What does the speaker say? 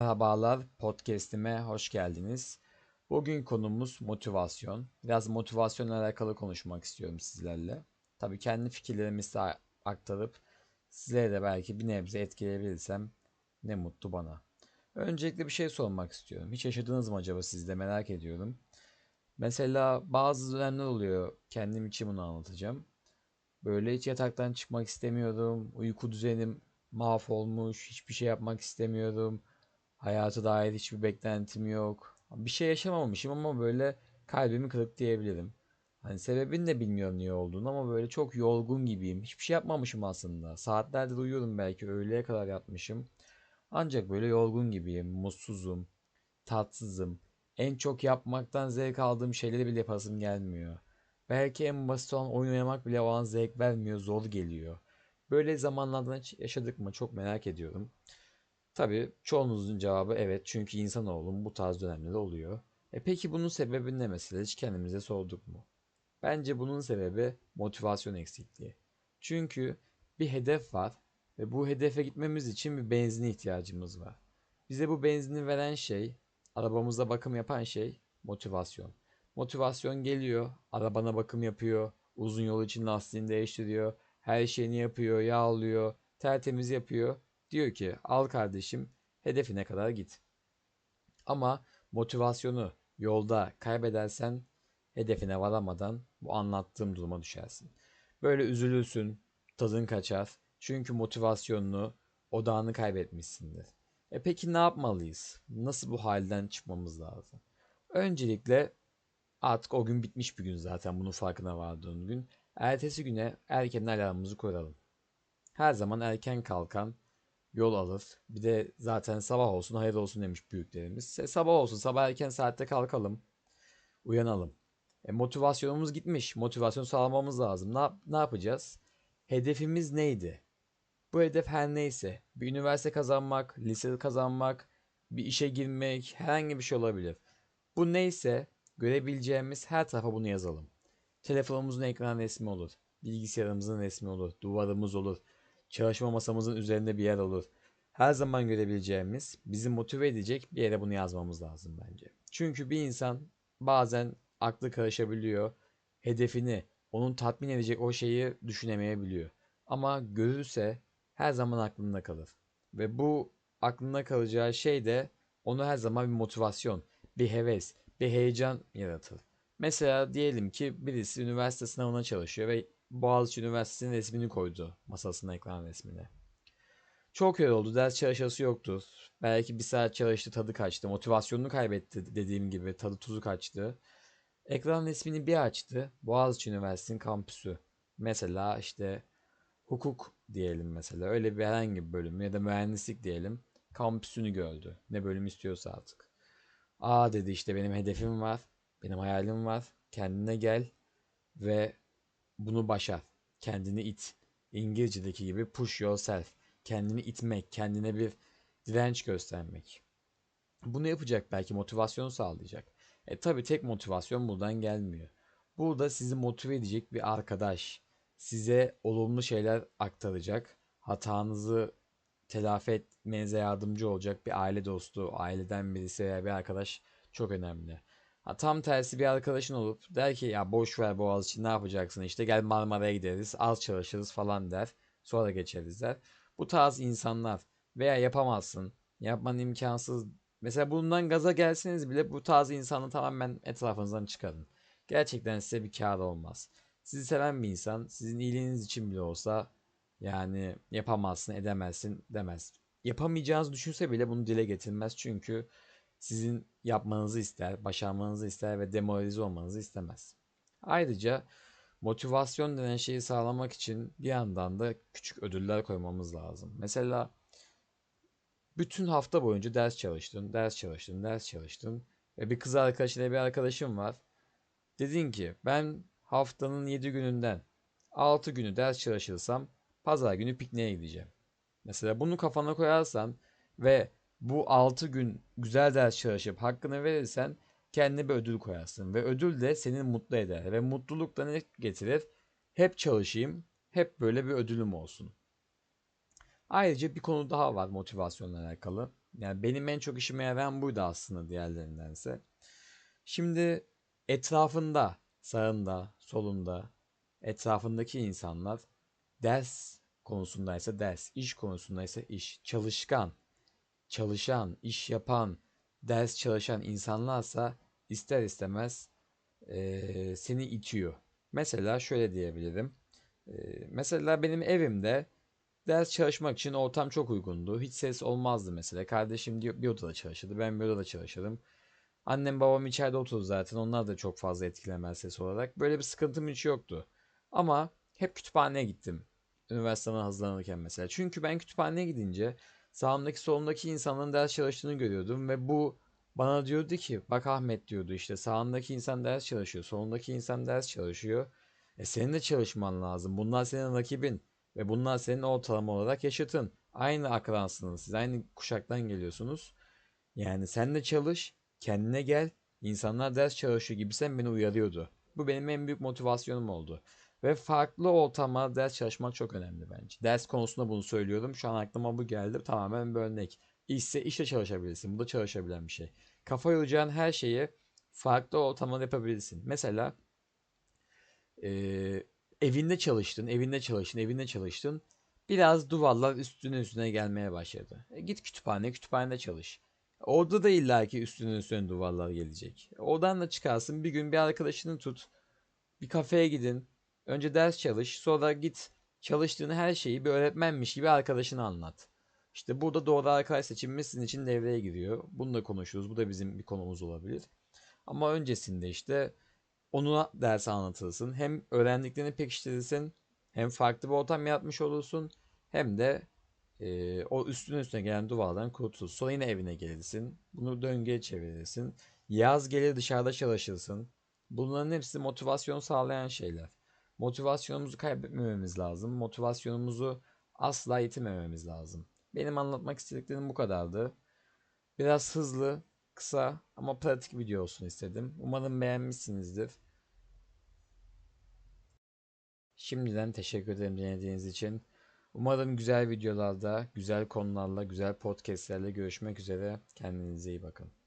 Merhabalar, podcast'ime hoş geldiniz. Bugün konumuz motivasyon. Biraz motivasyonla alakalı konuşmak istiyorum sizlerle. Tabii kendi fikirlerimi size aktarıp sizlere de belki bir nebze etkileyebilirsem ne mutlu bana. Öncelikle bir şey sormak istiyorum. Hiç yaşadınız mı acaba siz de merak ediyorum. Mesela bazı dönemler oluyor. Kendim için bunu anlatacağım. Böyle hiç yataktan çıkmak istemiyorum. Uyku düzenim mahvolmuş. Hiçbir şey yapmak istemiyorum. Hayata dair hiçbir beklentim yok. Bir şey yaşamamışım ama böyle kalbimi kırık diyebilirim. Hani sebebini de bilmiyorum niye olduğunu ama böyle çok yorgun gibiyim. Hiçbir şey yapmamışım aslında. Saatlerdir uyuyorum belki öğleye kadar yatmışım. Ancak böyle yorgun gibiyim, mutsuzum, tatsızım. En çok yapmaktan zevk aldığım şeyleri bile yapasım gelmiyor. Belki en basit olan oyun oynamak bile o an zevk vermiyor, zor geliyor. Böyle zamanlardan yaşadık mı çok merak ediyorum. Tabii çoğunuzun cevabı evet çünkü insanoğlum bu tarz dönemleri oluyor. E peki bunun sebebi ne mesela hiç kendimize sorduk mu? Bence bunun sebebi motivasyon eksikliği. Çünkü bir hedef var ve bu hedefe gitmemiz için bir benzine ihtiyacımız var. Bize bu benzini veren şey, arabamıza bakım yapan şey motivasyon. Motivasyon geliyor, arabana bakım yapıyor, uzun yol için lastiğini değiştiriyor, her şeyini yapıyor, yağlıyor, tertemiz yapıyor. Diyor ki al kardeşim hedefine kadar git. Ama motivasyonu yolda kaybedersen hedefine varamadan bu anlattığım duruma düşersin. Böyle üzülürsün, tadın kaçar. Çünkü motivasyonunu, odağını kaybetmişsindir. E peki ne yapmalıyız? Nasıl bu halden çıkmamız lazım? Öncelikle artık o gün bitmiş bir gün zaten bunun farkına vardığın gün. Ertesi güne erken alarmımızı koyalım. Her zaman erken kalkan yol alır. Bir de zaten sabah olsun hayır olsun demiş büyüklerimiz. E, sabah olsun sabah erken saatte kalkalım. Uyanalım. E, motivasyonumuz gitmiş. Motivasyon sağlamamız lazım. Ne, ne yapacağız? Hedefimiz neydi? Bu hedef her neyse. Bir üniversite kazanmak, lise kazanmak, bir işe girmek, herhangi bir şey olabilir. Bu neyse görebileceğimiz her tarafa bunu yazalım. Telefonumuzun ekran resmi olur. Bilgisayarımızın resmi olur. Duvarımız olur. Çalışma masamızın üzerinde bir yer olur. Her zaman görebileceğimiz, bizi motive edecek bir yere bunu yazmamız lazım bence. Çünkü bir insan bazen aklı karışabiliyor. Hedefini, onun tatmin edecek o şeyi düşünemeyebiliyor. Ama görürse her zaman aklında kalır. Ve bu aklında kalacağı şey de onu her zaman bir motivasyon, bir heves, bir heyecan yaratır. Mesela diyelim ki birisi üniversite sınavına çalışıyor ve Boğaziçi Üniversitesi'nin resmini koydu masasına ekran resmine. Çok yoruldu. Ders çalışası yoktu. Belki bir saat çalıştı tadı kaçtı. Motivasyonunu kaybetti dediğim gibi. Tadı tuzu kaçtı. Ekran resmini bir açtı. Boğaziçi Üniversitesi'nin kampüsü. Mesela işte hukuk diyelim mesela. Öyle bir herhangi bir bölüm ya da mühendislik diyelim. Kampüsünü gördü. Ne bölüm istiyorsa artık. Aa dedi işte benim hedefim var. Benim hayalim var. Kendine gel ve bunu başar. Kendini it. İngilizce'deki gibi push yourself. Kendini itmek, kendine bir direnç göstermek. Bunu yapacak belki motivasyon sağlayacak. E tabi tek motivasyon buradan gelmiyor. Burada sizi motive edecek bir arkadaş, size olumlu şeyler aktaracak, hatanızı telafi etmenize yardımcı olacak bir aile dostu, aileden birisi veya bir arkadaş çok önemli. Ha, tam tersi bir arkadaşın olup der ki ya boş ver Boğaziçi ne yapacaksın işte gel Marmara'ya gideriz az çalışırız falan der. Sonra geçeriz der. Bu tarz insanlar veya yapamazsın yapman imkansız. Mesela bundan gaza gelseniz bile bu tarz insanı tamamen etrafınızdan çıkarın. Gerçekten size bir kar olmaz. Sizi seven bir insan sizin iyiliğiniz için bile olsa yani yapamazsın edemezsin demez. Yapamayacağınızı düşünse bile bunu dile getirmez çünkü sizin yapmanızı ister, başarmanızı ister ve demoralize olmanızı istemez. Ayrıca motivasyon denen şeyi sağlamak için bir yandan da küçük ödüller koymamız lazım. Mesela bütün hafta boyunca ders çalıştın, ders çalıştın, ders çalıştın ve bir kız arkadaşıyla bir arkadaşım var. Dedin ki ben haftanın 7 gününden 6 günü ders çalışırsam pazar günü pikniğe gideceğim. Mesela bunu kafana koyarsan ve bu 6 gün güzel ders çalışıp hakkını verirsen kendine bir ödül koyarsın. Ve ödül de seni mutlu eder. Ve mutluluk da ne getirir? Hep çalışayım, hep böyle bir ödülüm olsun. Ayrıca bir konu daha var motivasyonla alakalı. Yani benim en çok işime yarayan buydu aslında diğerlerindense. Şimdi etrafında, sağında, solunda, etrafındaki insanlar ders konusundaysa ders, iş konusundaysa iş, çalışkan, çalışan, iş yapan, ders çalışan insanlarsa ister istemez eee, seni itiyor. Mesela şöyle diyebilirim. Eee, mesela benim evimde ders çalışmak için ortam çok uygundu. Hiç ses olmazdı mesela. Kardeşim bir odada çalışırdı. Ben bir odada çalışırım. Annem babam içeride oturdu zaten. Onlar da çok fazla etkilemez ses olarak. Böyle bir sıkıntım hiç yoktu. Ama hep kütüphaneye gittim. Üniversiteden hazırlanırken mesela. Çünkü ben kütüphaneye gidince sağımdaki solumdaki insanların ders çalıştığını görüyordum ve bu bana diyordu ki bak Ahmet diyordu işte sağındaki insan ders çalışıyor, solundaki insan ders çalışıyor. E senin de çalışman lazım. Bunlar senin rakibin ve bunlar senin ortalama olarak yaşıtın. Aynı akransınız. Siz aynı kuşaktan geliyorsunuz. Yani sen de çalış, kendine gel. İnsanlar ders çalışıyor gibi sen beni uyarıyordu. Bu benim en büyük motivasyonum oldu. Ve farklı ortama ders çalışmak çok önemli bence. Ders konusunda bunu söylüyorum. Şu an aklıma bu geldi. Tamamen bir örnek. İşse işte çalışabilirsin. Bu da çalışabilen bir şey. Kafa yoracağın her şeyi farklı ortamda yapabilirsin. Mesela eee, evinde çalıştın, evinde çalıştın, evinde çalıştın. Biraz duvarlar üstüne üstüne gelmeye başladı. E, git kütüphane, kütüphanede çalış. Orada da illaki üstüne üstüne duvarlar gelecek. Oradan da çıkarsın. Bir gün bir arkadaşını tut. Bir kafeye gidin. Önce ders çalış. Sonra git çalıştığın her şeyi bir öğretmenmiş gibi arkadaşına anlat. İşte burada doğru arkadaş seçimi sizin için devreye giriyor. Bunu da konuşuruz. Bu da bizim bir konumuz olabilir. Ama öncesinde işte onu ders anlatılsın. Hem öğrendiklerini pekiştirilsin. Hem farklı bir ortam yaratmış olursun. Hem de e, o üstüne üstüne gelen duvardan kurtulursun. Sonra yine evine gelirsin. Bunu döngüye çevirirsin. Yaz gelir dışarıda çalışırsın. Bunların hepsi motivasyon sağlayan şeyler. Motivasyonumuzu kaybetmememiz lazım. Motivasyonumuzu asla yitirmememiz lazım. Benim anlatmak istediklerim bu kadardı. Biraz hızlı, kısa ama pratik video olsun istedim. Umarım beğenmişsinizdir. Şimdiden teşekkür ederim dinlediğiniz için. Umarım güzel videolarda, güzel konularla, güzel podcastlerle görüşmek üzere. Kendinize iyi bakın.